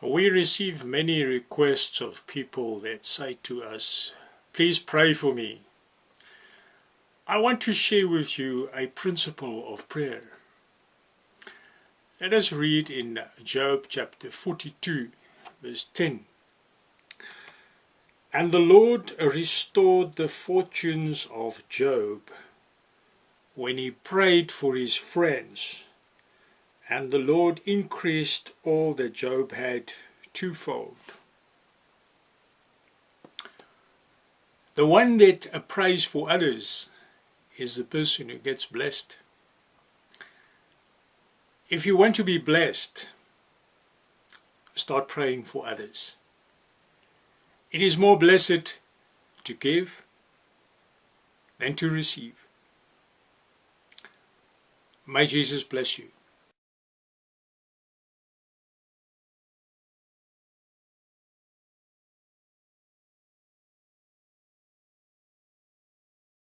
We receive many requests of people that say to us, Please pray for me. I want to share with you a principle of prayer. Let us read in Job chapter 42, verse 10. And the Lord restored the fortunes of Job when he prayed for his friends, and the Lord increased all that Job had twofold. The one that prays for others is the person who gets blessed. If you want to be blessed, start praying for others. It is more blessed to give than to receive. May Jesus bless you.